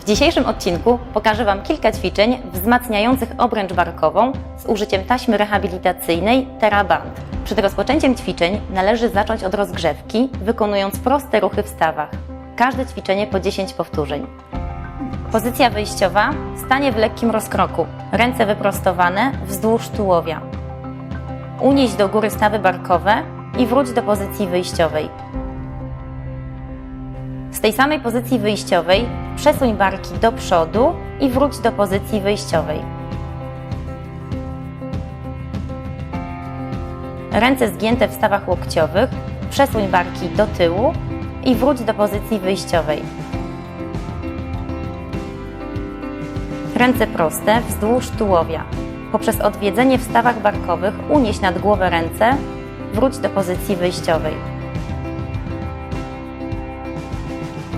W dzisiejszym odcinku pokażę Wam kilka ćwiczeń wzmacniających obręcz barkową z użyciem taśmy rehabilitacyjnej TerraBand. Przed rozpoczęciem ćwiczeń należy zacząć od rozgrzewki, wykonując proste ruchy w stawach. Każde ćwiczenie po 10 powtórzeń. Pozycja wyjściowa stanie w lekkim rozkroku, ręce wyprostowane wzdłuż tułowia. Unieś do góry stawy barkowe i wróć do pozycji wyjściowej. Z tej samej pozycji wyjściowej przesuń barki do przodu i wróć do pozycji wyjściowej. Ręce zgięte w stawach łokciowych, przesuń barki do tyłu i wróć do pozycji wyjściowej. Ręce proste wzdłuż tułowia. Poprzez odwiedzenie w stawach barkowych unieś nad głowę ręce, wróć do pozycji wyjściowej.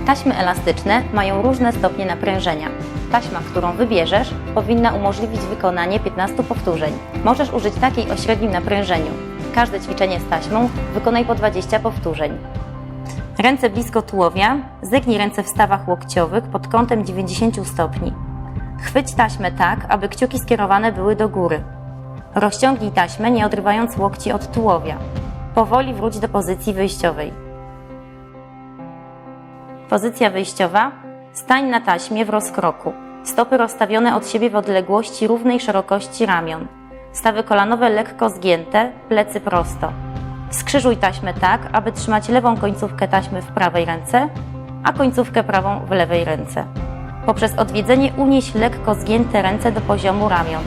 Taśmy elastyczne mają różne stopnie naprężenia. Taśma, którą wybierzesz, powinna umożliwić wykonanie 15 powtórzeń. Możesz użyć takiej o średnim naprężeniu. Każde ćwiczenie z taśmą wykonaj po 20 powtórzeń. Ręce blisko tułowia, zegnij ręce w stawach łokciowych pod kątem 90 stopni. Chwyć taśmę tak, aby kciuki skierowane były do góry. Rozciągnij taśmę, nie odrywając łokci od tułowia. Powoli wróć do pozycji wyjściowej. Pozycja wyjściowa. Stań na taśmie w rozkroku. Stopy rozstawione od siebie w odległości równej szerokości ramion. Stawy kolanowe lekko zgięte, plecy prosto. Skrzyżuj taśmę tak, aby trzymać lewą końcówkę taśmy w prawej ręce, a końcówkę prawą w lewej ręce. Poprzez odwiedzenie unieś lekko zgięte ręce do poziomu ramion.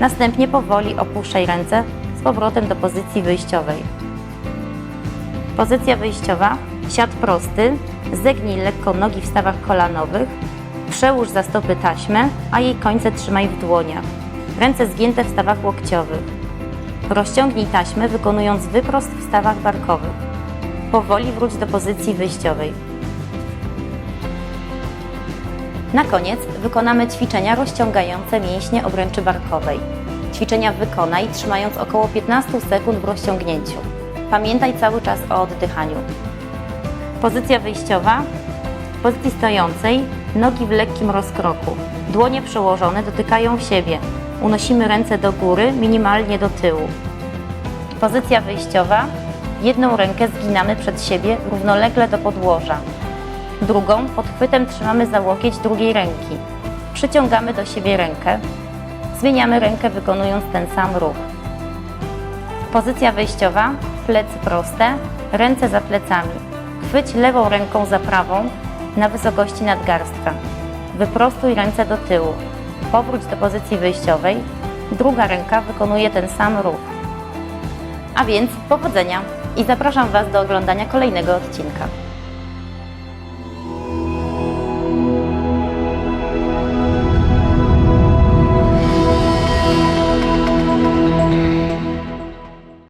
Następnie powoli opuszczaj ręce z powrotem do pozycji wyjściowej. Pozycja wyjściowa. Siad prosty. Zegnij lekko nogi w stawach kolanowych. Przełóż za stopy taśmę, a jej końce trzymaj w dłoniach. Ręce zgięte w stawach łokciowych. Rozciągnij taśmę, wykonując wyprost w stawach barkowych. Powoli wróć do pozycji wyjściowej. Na koniec wykonamy ćwiczenia rozciągające mięśnie obręczy barkowej. Ćwiczenia wykonaj trzymając około 15 sekund w rozciągnięciu. Pamiętaj cały czas o oddychaniu. Pozycja wyjściowa. W pozycji stojącej nogi w lekkim rozkroku. Dłonie przełożone dotykają siebie. Unosimy ręce do góry, minimalnie do tyłu. Pozycja wyjściowa. Jedną rękę zginamy przed siebie równolegle do podłoża. Drugą pod chwytem trzymamy za łokieć drugiej ręki. Przyciągamy do siebie rękę. Zmieniamy rękę wykonując ten sam ruch. Pozycja wyjściowa. Plecy proste, ręce za plecami. Chwyć lewą ręką za prawą na wysokości nadgarstka. Wyprostuj ręce do tyłu. Powróć do pozycji wyjściowej. Druga ręka wykonuje ten sam ruch. A więc powodzenia i zapraszam Was do oglądania kolejnego odcinka.